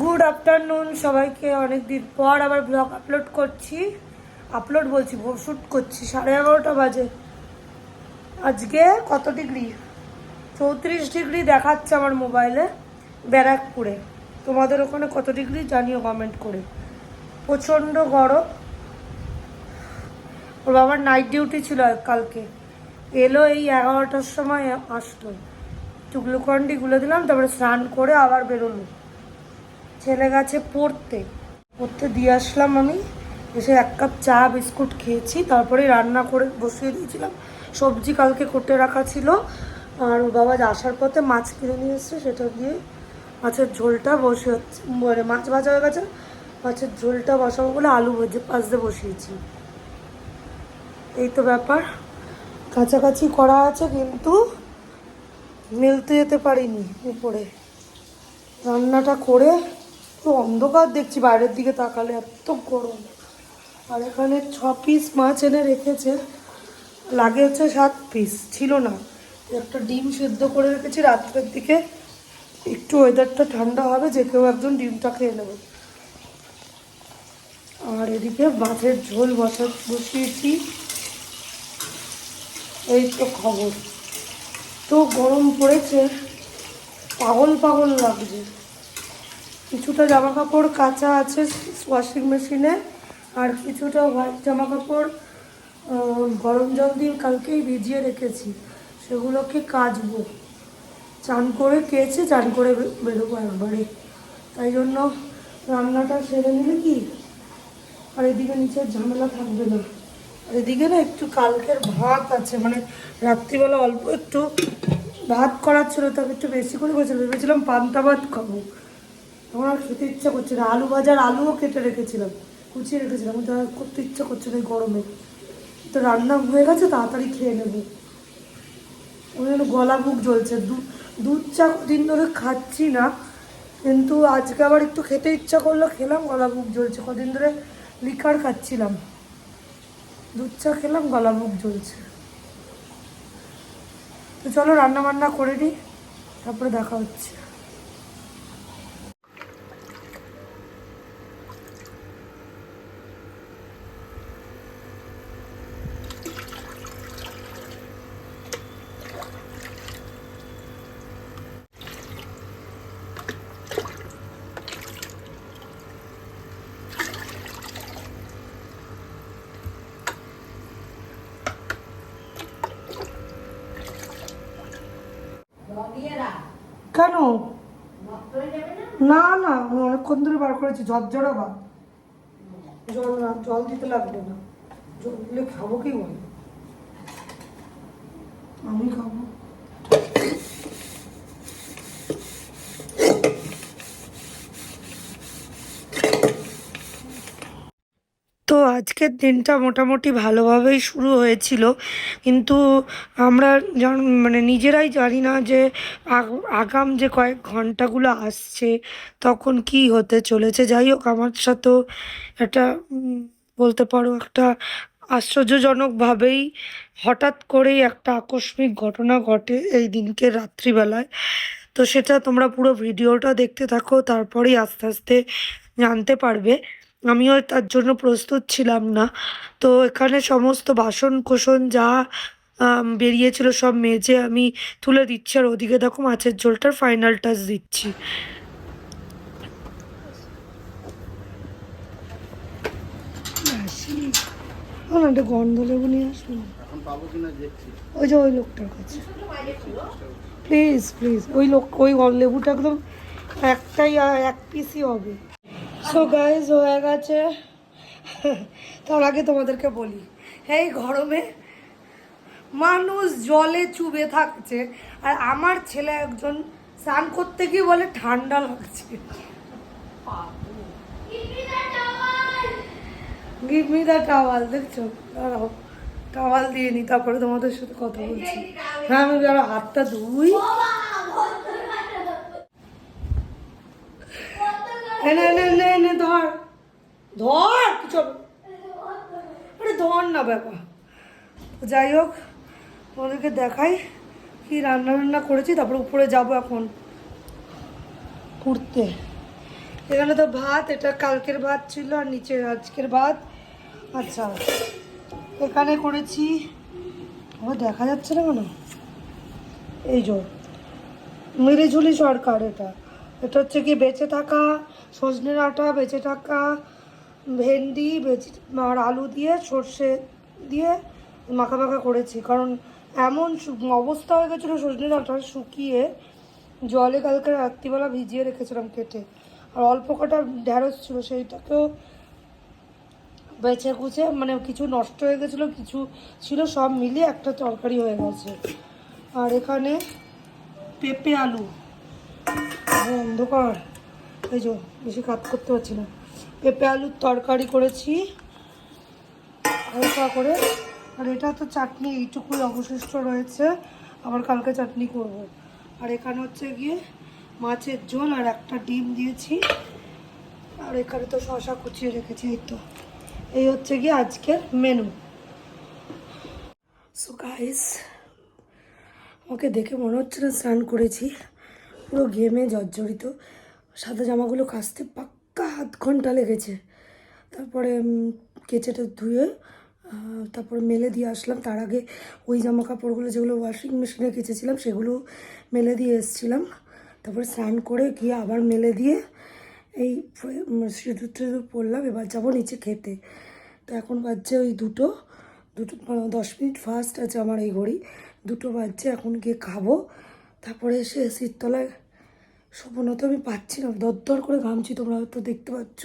Good afternoon সবাইকে। অনেক দিন পর আবার ব্লগ আপলোড করছি। আপলোড বলছি শ্যুট করছি। সাড়ে এগারোটা বাজে। আজকে কত ডিগ্রি চৌত্রিশ ডিগ্রি দেখাচ্ছে আমার মোবাইলে ব্যারাকপুরে। তোমাদের ওখানে কত ডিগ্রি জানিও কমেন্ট করে। প্রচণ্ড গরম। ওর বাবার নাইট ডিউটি ছিল কালকে। এলো এই এগারোটার সময় আসতো একটু গ্লুকন্ডি গুলে দিলাম, তারপরে স্নান করে আবার বেরোলো। ছেলে গেছে পড়তে। পড়তে দিয়ে আসলাম আমি। এসে এক কাপ চা, বিস্কুট খেয়েছি। তারপরে রান্না করে বসিয়ে দিয়েছিলাম। সবজি কালকে কোটে রাখা ছিল। আর বাবা আসার পথে মাছ কিনে নিয়ে এসছে, সেটা দিয়ে মাছের ঝোলটা বসে মানে মাছ ভাজা হয়ে গেছে। মাছের ঝোলটা বসাবো বলে আলু ভেজে পাশ দিয়ে বসিয়েছি। এই তো ব্যাপার। কাছাকাছি করা আছে কিন্তু মেলতে যেতে পারিনি উপরে। রান্নাটা করে পুরো অন্ধকার দেখছি, বাইরের দিকে তাকালে এত গরম। আর এখানে ছ পিস মাছ এনে রেখেছে। লাগে হচ্ছে সাত পিস ছিল না। একটা ডিম সেদ্ধ করে রেখেছি রাত্রের দিকে। একটু ওয়েদারটা ঠান্ডা হবে, যে কেউ একজন ডিমটা খেয়ে নেবে। আর এদিকে মাছের ঝোল বসা, বসিয়েছি। এই তো খবর। তো গরম পড়েছে পাগল পাগল লাগছে। কিছুটা জামা কাপড় কাঁচা আছে ওয়াশিং মেশিনে আর কিছুটা হোয়াইট জামা কাপড় গরম জল দিয়ে কালকেই ভিজিয়ে রেখেছি। সেগুলোকে কাচবো। চান করে কেচে চান করে বেরোবো একবারে। তাই জন্য রান্নাটা সেরে নিলে কি? আর এদিকে নিচের ঝামেলা থাকবে না। আর এদিকে না একটু কালকের ভাত আছে মানে রাত্রিবেলা অল্প একটু ভাত করার ছিল তবে একটু বেশি করে করেছিল ভেবেছিলাম পান্তা ভাত খাব। আমার আর খেতে ইচ্ছা করছে না। আলু ভাজার আলুও কেটে রেখেছিলাম, কুচিয়ে রেখেছিলাম। আর করতে ইচ্ছা করছে না গরমে। তো রান্না হয়ে গেছে, তাড়াতাড়ি খেয়ে নেব। ওই জন্য গলা বুক জ্বলছে। দুধ চা দিন ধরে খাচ্ছি না, কিন্তু আজকে আবার একটু খেতে ইচ্ছা করল, খেলাম, গলা বুক জ্বলছে। কদিন ধরে লিকার খাচ্ছিলাম। দুধ চা খেলাম, গলা বুক জ্বলছে। তো চলো রান্না বান্না করে নিই, তারপরে দেখা হচ্ছে। কেন? না? না আমি অনেকক্ষণ ধরে বার করেছি ঝরঝরা বা। জল না জল দিতে লাগবে না। জল দিলে খাব কি বল? আমি খাব তো আজকের দিনটা মোটামুটি ভালোভাবেই শুরু হয়েছিল। কিন্তু আমরা মানে নিজেরাই জানি না যে আগ- আগাম যে কয়েক ঘন্টাগুলো আসছে, তখন কি হতে চলেছে। যাই হোক, আমার সাথেও একটা বলতে পারো একটা আশ্চর্যজনকভাবেই হঠাৎ করেই একটা আকস্মিক ঘটনা ঘটে এই দিনকে রাত্রিবেলায়। তো সেটা তোমরা পুরো ভিডিওটা দেখতে থাকো, তারপরেই আস্তে আস্তে জানতে পারবে। আমিও তার জন্য প্রস্তুত ছিলাম না। তো এখানে সমস্ত বাসন কোসন যা বেরিয়েছিল সব মেজে আমি তুলে দিচ্ছি আর ওদিকে দেখো মাছের ঝোলটার ফাইনাল টাচ দিচ্ছি। একটা গন্ধ লেবু নিয়ে আসুন এখন পাবো কিনা দেখছি। ওই যে ওই লোকটার কাছে। প্লিজ প্লিজ ওই লোক ওই লেবুটা একদম একটাই এক পিসই হবে। সো গাইজ হয়ে গেছে। তার আগে তোমাদেরকে বলি, এই গরমে মানুষ জলে চুবে থাকছে, আর আমার ছেলে একজন স্নান করতে গিয়ে বলে ঠান্ডা লাগছে। গিভ মি দ্য টাওয়াল দেখছ? দাঁড়াও টাওয়াল দিয়ে নি, তারপরে তোমাদের সাথে কথা বলছি। হ্যাঁ আমি যারা হাতটা ধুই এনে এনে এনে এনে ধর। ধর, কিছু ধর না ব্যাপার। যাই হোক, তোমাদেরকে দেখাই কি রান্না রান্না করেছি, তারপরে উপরে যাব এখন। ঘুরতে। এখানে তো ভাত, এটা কালকের ভাত ছিল আর নিচে আজকের ভাত। আচ্ছা এখানে করেছি আমার দেখা যাচ্ছে না কেন? এই যে মিলিঝুলি সরকার এটা। এটা হচ্ছে কি বেঁচে থাকা, সজনে ডাঁটা, বেঁচে থাকা, ভেন্ডি, বেঁচে, আর আলু দিয়ে, সর্ষে দিয়ে মাখা মাখা করেছি। কারণ এমন অবস্থা হয়ে গেছিল সজনে ডাঁটা শুকিয়ে, জলে কালকে রাত্রিবেলা ভিজিয়ে রেখেছিলাম কেটে। আর অল্প কটা ঢ্যাঁড়স ছিল সেইটাকেও বেছে কুচে মানে কিছু নষ্ট হয়ে গেছিল, কিছু ছিল, সব মিলিয়ে একটা তরকারি হয়ে গেছে। আর এখানে পেঁপে আলু। অন্ধকার। এই যে, বেশি কাজ করতে পারছি না। পেঁপে আলুর তরকারি করেছি। হালকা করে। আর এটা তো চাটনি, এইটুকুই অবশিষ্ট রয়েছে। আবার কালকে চাটনি করব। আর এখানে হচ্ছে গিয়ে মাছের ঝোল আর একটা ডিম দিয়েছি। আর এখানে তো শশা কুচিয়ে রেখেছি, এই তো। এই হচ্ছে গিয়ে আজকের মেনু সো গাইস আমাকে দেখে মনে হচ্ছে না স্নান করেছি। পুরো গেমে জর্জরিত। সাদা জামাগুলো কাচতে পাক্কা আধ ঘণ্টা লেগেছে। তারপরে কেচেটা ধুয়ে তারপরে মেলে দিয়ে আসলাম। তার আগে ওই জামা কাপড়গুলো যেগুলো ওয়াশিং মেশিনে কেচেছিলাম, সেগুলো মেলে দিয়ে এসেছিলাম। তারপরে স্নান করে গিয়ে আবার মেলে দিয়ে এই সিঁদুর টিঁদুর পরলাম। এবার যাব নিচে খেতে। তো এখন বাজছে ওই দুটো। দুটো, দশ মিনিট ফার্স্ট আছে আমার এই ঘড়ি। দুটো বাজছে, এখন গিয়ে খাব। তারপরে এসে এসির তলায় তো আমি পাচ্ছি না দরদর করে ঘামছি, তোমরা হয়তো দেখতে পাচ্ছ।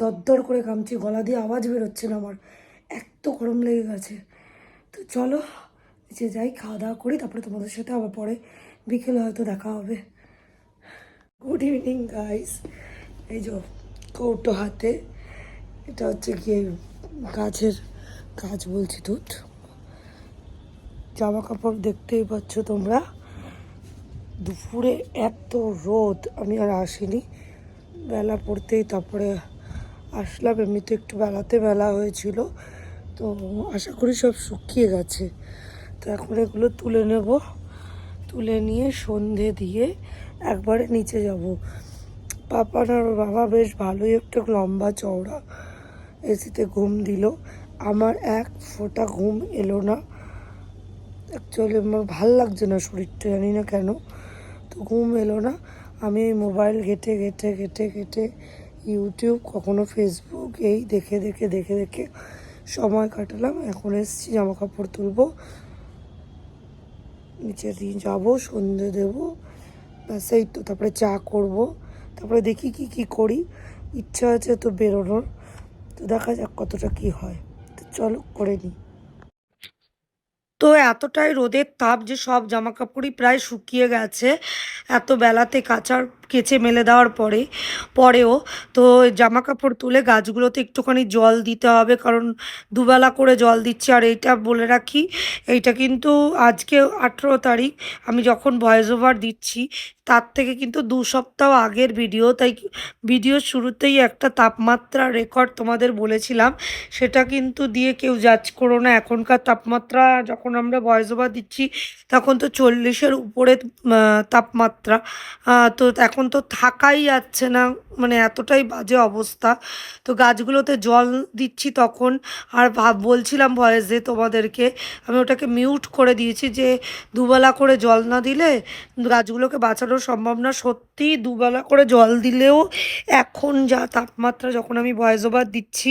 দরদর করে ঘামছি, গলা দিয়ে আওয়াজ বেরোচ্ছে না আমার। এত গরম লেগে গেছে। তো চলো নিচে যাই খাওয়া দাওয়া করি, তারপরে তোমাদের সাথে আবার পরে বিকেলে হয়তো দেখা হবে। গুড ইভিনিং গাইস এই যে কৌটো হাতে, এটা হচ্ছে গিয়ে গাছের গাছ বলছি দুধ। জামা কাপড় দেখতেই পাচ্ছ তোমরা। দুপুরে এত রোদ, আমি আর আসিনি। বেলা পড়তেই তারপরে আসলাম, এমনিতে একটু বেলাতে বেলা হয়েছিল। তো আশা করি সব শুকিয়ে গেছে। তো এখন এগুলো তুলে নেব। তুলে নিয়ে সন্ধে দিয়ে একবারে নিচে যাব। পাপার আর বাবা বেশ ভালোই একটু লম্বা চওড়া এসিতে ঘুম দিল। আমার এক ফোঁটা ঘুম এলো না। অ্যাকচুয়ালি আমার ভালো লাগছে না শরীরটা, জানি না কেন। তো ঘুম এলো না। আমি মোবাইল ঘেটে ঘেটে ঘেটে ঘেটে ইউটিউব, কখনো ফেসবুক, এই দেখে দেখে দেখে দেখে সময় কাটালাম। এখন এসছি জামা কাপড় তুলবো। নিচে দিয়ে যাব, সন্ধে দেবো। ব্যাস, এই তো, তারপরে চা করব। তারপরে দেখি কি কি করি। ইচ্ছা আছে তো বেরোনোর। তো দেখা যাক কতটা কি হয়। তো চলো, করে নিই। তো এতটাই রোদের তাপ যে সব জামাকাপড়ই প্রায় শুকিয়ে গেছে। এত বেলাতে কাচার কেচে মেলে দেওয়ার পরে, পরেও তো জামা কাপড় তুলে গাছগুলোতে একটুখানি জল দিতে হবে, কারণ দুবেলা করে জল দিচ্ছি। আর এইটা বলে রাখি, এইটা কিন্তু আজকে আঠেরো তারিখ, আমি যখন ভয়েস ওভার দিচ্ছি, তার থেকে কিন্তু দু সপ্তাহ আগের ভিডিও তাই ভিডিওর শুরুতেই একটা তাপমাত্রা রেকর্ড তোমাদের বলেছিলাম, সেটা কিন্তু দিয়ে কেউ জাজ করো না। এখনকার তাপমাত্রা যখন আমরা ভয়েস ওভার দিচ্ছি, তখন তো চল্লিশের উপরে তাপমাত্রা তো এখন তো থাকাই যাচ্ছে না মানে এতটাই বাজে অবস্থা। তো গাছগুলোতে জল দিচ্ছি তখন, আর ভাব বলছিলাম ভয়েসে তোমাদেরকে, আমি ওটাকে মিউট করে দিয়েছি যে দুবেলা করে জল না দিলে গাছগুলোকে বাঁচানো সম্ভব না। সত্যি দুবেলা করে জল দিলেও এখন যা তাপমাত্রা যখন আমি ভয়েস ওভার দিচ্ছি,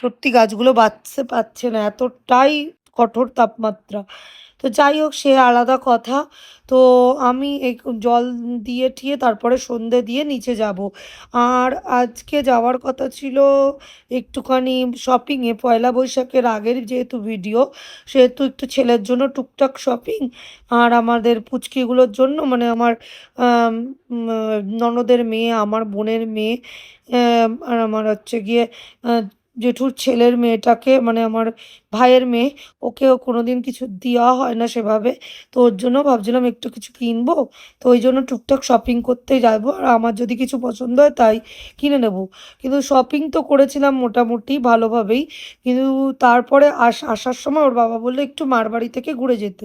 সত্যি গাছগুলো বাঁচতে পারছে না, এতটাই কঠোর তাপমাত্রা। তো যাই হোক, সে আলাদা কথা। তো আমি এই জল দিয়ে ঠিয়ে তারপরে সন্ধে দিয়ে নিচে যাব। আর আজকে যাওয়ার কথা ছিল একটুখানি শপিংয়ে পয়লা বৈশাখের আগের যেহেতু ভিডিও সেহেতু একটু ছেলের জন্য টুকটাক শপিং আর আমাদের পুচকিগুলোর জন্য মানে আমার ননদের মেয়ে, আমার বোনের মেয়ে আর আমার হচ্ছে গিয়ে জেঠুর ছেলের মেয়েটাকে মানে আমার ভাইয়ের মেয়ে, ওকেও কোনোদিন কিছু দেওয়া হয় না সেভাবে। তো ওর জন্য ভাবছিলাম একটু কিছু কিনবো। তো ওই জন্য টুকটাক শপিং করতে যাব। আর আমার যদি কিছু পছন্দ হয় তাই কিনে নেব। কিন্তু শপিং তো করেছিলাম মোটামুটি ভালোভাবেই। কিন্তু তারপরে আস, আসার সময় ওর বাবা বলল একটু মার বাড়ি থেকে ঘুরে যেতে।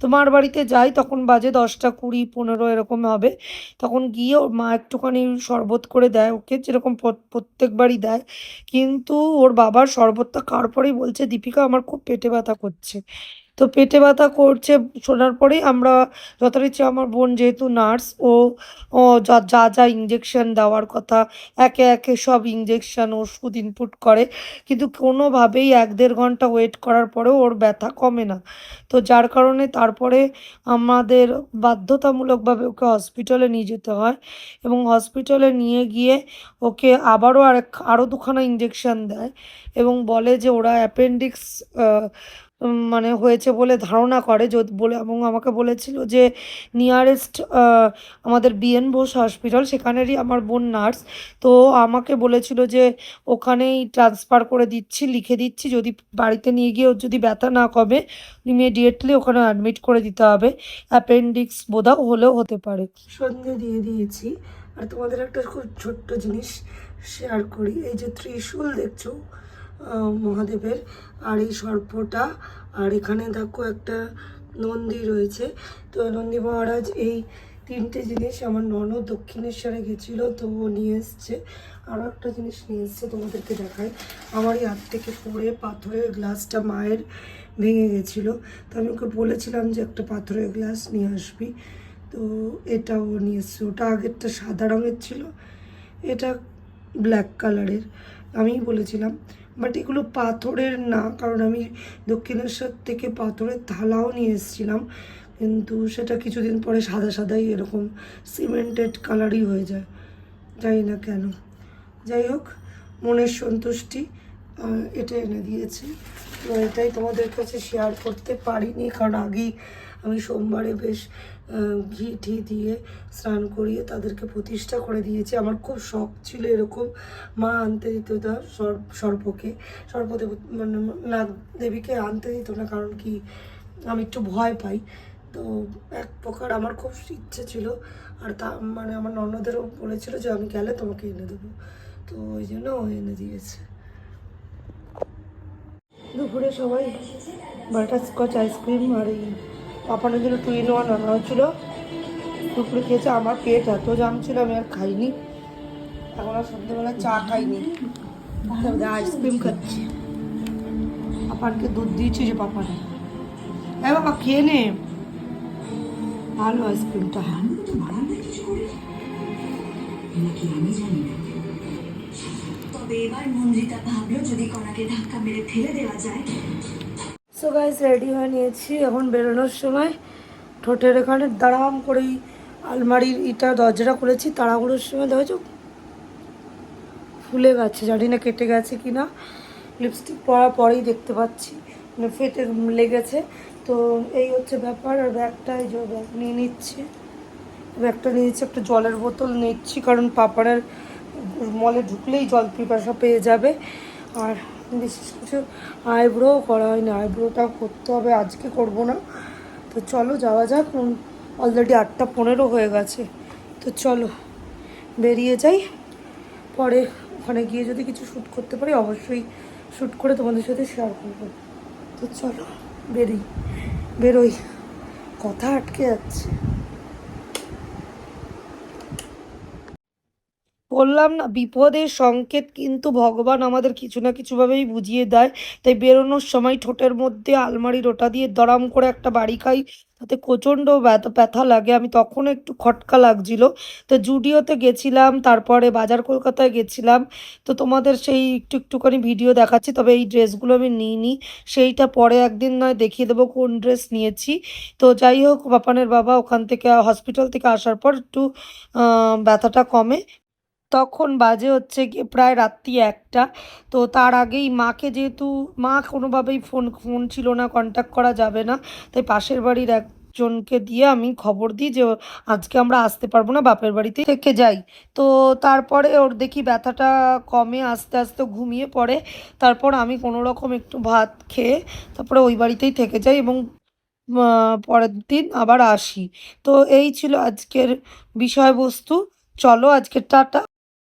তো মার বাড়িতে যাই, তখন বাজে দশটা কুড়ি পনেরো এরকম হবে। তখন গিয়ে ওর মা একটুখানি শরবত করে দেয় ওকে, যেরকম প্রত্যেকবারই দেয়। কিন্তু ওর বাবার শরবতটা খাওয়ার পরেই বলছে দীপিকা আমার খুব পেটে ব্যথা করছে। তো পেটে ব্যথা করছে শোনার পরেই আমরা যথারীতি আমার বোন যেহেতু নার্স, ও যা যা যা ইঞ্জেকশন দেওয়ার কথা, একে একে সব ইঞ্জেকশন ওষুধ ইনপুট করে। কিন্তু কোনোভাবেই এক দেড় ঘণ্টা ওয়েট করার পরেও ওর ব্যথা কমে না। তো যার কারণে তারপরে আমাদের বাধ্যতামূলকভাবে ওকে হসপিটালে নিয়ে যেতে হয় এবং হসপিটালে নিয়ে গিয়ে ওকে আবারও আরেক আরও দুখানা ইঞ্জেকশন দেয় এবং বলে যে ওরা অ্যাপেন্ডিক্স মানে হয়েছে বলে ধারণা করে যদি বলে এবং আমাকে বলেছিল যে নিয়ারেস্ট আমাদের বিএন বোস হসপিটাল সেখানেরই আমার বোন নার্স তো আমাকে বলেছিল যে ওখানেই ট্রান্সফার করে দিচ্ছি, লিখে দিচ্ছি, যদি বাড়িতে নিয়ে গিয়ে ওর যদি ব্যথা না কমে ইমিডিয়েটলি ওখানে অ্যাডমিট করে দিতে হবে। অ্যাপেন্ডিক্স বোধহয় হলেও হতে পারে। সন্ধে দিয়ে দিয়েছি। আর তোমাদের একটা খুব ছোট্ট জিনিস শেয়ার করি। এই যে ত্রিশূল দেখছ মহাদেবের। আর এই সর্পটা, আর এখানে দেখো একটা নন্দী রয়েছে। তো নন্দী মহারাজ এই তিনটে জিনিস আমার ননদ দক্ষিণেশ্বরে গেছিল, তো ও নিয়ে এসছে। আরও একটা জিনিস নিয়ে এসছে তোমাদেরকে দেখায় এই হাত থেকে পড়ে পাথরের গ্লাসটা মায়ের ভেঙে গেছিল। তো আমি ওকে বলেছিলাম যে একটা পাথরের গ্লাস নিয়ে আসবি। তো এটাও নিয়ে এসছে। ওটা আগেরটা সাদা রঙের ছিল। এটা ব্ল্যাক কালারের আমিই বলেছিলাম। বাট এগুলো পাথরের না, কারণ আমি দক্ষিণেশ্বর থেকে পাথরের থালাও নিয়ে এসেছিলাম। কিন্তু সেটা কিছুদিন পরে সাদা সাদাই এরকম সিমেন্টেড কালারই হয়ে যায়। জানি না কেন। যাই হোক, মনের সন্তুষ্টি এটা এনে দিয়েছে। এটাই তোমাদের কাছে শেয়ার করতে পারিনি, কারণ আগেই আমি সোমবারে বেশ ঘি ঠি দিয়ে স্নান করিয়ে তাদেরকে প্রতিষ্ঠা করে দিয়েছি। আমার খুব শখ ছিল এরকম মা আনতে দিত সর্প সর্পকে। সর্পদেব মানে নাগ দেবীকে আনতে দিত না, কারণ কি আমি একটু ভয় পাই। তো এক প্রকার আমার খুব ইচ্ছে ছিল, আর তা মানে আমার ননদেরও বলেছিল যে আমি গেলে তোমাকে এনে দেবো। তো ওই জন্য ও এনে দিয়েছে। দুপুরে সবাই বাটারস্কচ, আইসক্রিম আর এই পাপানোর জন্য টু ইন ওয়ান আনা হয়েছিল দুপুরে খেয়েছে আমার পেট, এত জাম ছিল, আমি আর খাইনি। এখন আর সন্ধ্যেবেলা চা খাইনি। আইসক্রিম খাচ্ছি। পাপানকে দুধ দিয়েছি যে পাপানে। হ্যাঁ বাবা, খেয়ে নে। ভালো আইসক্রিমটা হ্যাঁ তবে এবার মন্দ্রিতা ভাবলো, যদি কণাকে ধাক্কা মেরে ফেলে দেওয়া যায় সো গাইস রেডি হয়ে নিয়েছি। এখন বেরোনোর সময়। ঠোঁটের এখানে দাঁড়াম করেই আলমারির ইটা, দরজাটা খুলেছি। তাড়াহুড়োর সময় দেখেছ? ফুলে গেছে। জানি না কেটে গেছে কি না লিপস্টিক পরার পরেই দেখতে পাচ্ছি। মানে ফেটে লেগেছে। তো এই হচ্ছে ব্যাপার। আর ব্যাগটা এই যে ব্যাগ নিয়ে নিচ্ছি। ব্যাগটা নিয়ে নিচ্ছি, একটা জলের বোতল নিচ্ছি। কারণ পাপারের মলে ঢুকলেই জল পিপাসা পেয়ে যাবে। আর বিশেষ কিছু আইব্রো করা হয়নি। আইব্রোটাও করতে হবে, আজকে করব না। তো চলো, যাওয়া যাক। অলরেডি আটটা পনেরো হয়ে গেছে। তো চলো, বেরিয়ে যাই। পরে ওখানে গিয়ে যদি কিছু শ্যুট করতে পারি, অবশ্যই শ্যুট করে তোমাদের সাথে শেয়ার করব। তো চলো বেরিই বেরোই। কথা আটকে যাচ্ছে। বললাম না, বিপদের সংকেত কিন্তু ভগবান আমাদের কিছু না কিছুভাবেই বুঝিয়ে দেয়। তাই বেরোনোর সময় ঠোঁটের মধ্যে আলমারির ওটা দিয়ে দরাম করে একটা বাড়ি খাই, তাতে প্রচণ্ড ব্যথা ব্যথা লাগে। আমি তখন একটু খটকা লাগছিল। তো জুডিওতে গেছিলাম, তারপরে বাজার কলকাতায় গেছিলাম। তো তোমাদের সেই একটু একটুখানি ভিডিও দেখাচ্ছি, তবে এই ড্রেসগুলো আমি নিইনি। সেইটা পরে একদিন নয় দেখিয়ে দেবো কোন ড্রেস নিয়েছি। তো যাই হোক, বাপানের বাবা ওখান থেকে, হসপিটাল থেকে আসার পর একটু ব্যথাটা কমে। তখন বাজে হচ্ছে গিয়ে প্রায় রাত্রি একটা। তো তার আগেই মাকে যেহেতু, মা কোনোভাবেই ফোন ফোন ছিল না কন্ট্যাক্ট করা যাবে না। তাই পাশের বাড়ির এক জনকে দিয়ে আমি খবর দিই যে, আজকে আমরা আসতে পারব না, বাপের বাড়িতে থেকে যাই। তো তারপরে ওর দেখি ব্যথাটা কমে, আস্তে আস্তে ঘুমিয়ে পড়ে। তারপর আমি কোনো রকম একটু ভাত খেয়ে তারপরে ওই বাড়িতেই থেকে যাই এবং পরের দিন আবার আসি। তো এই ছিল আজকের বিষয়বস্তু। চলো আজকে টাটা।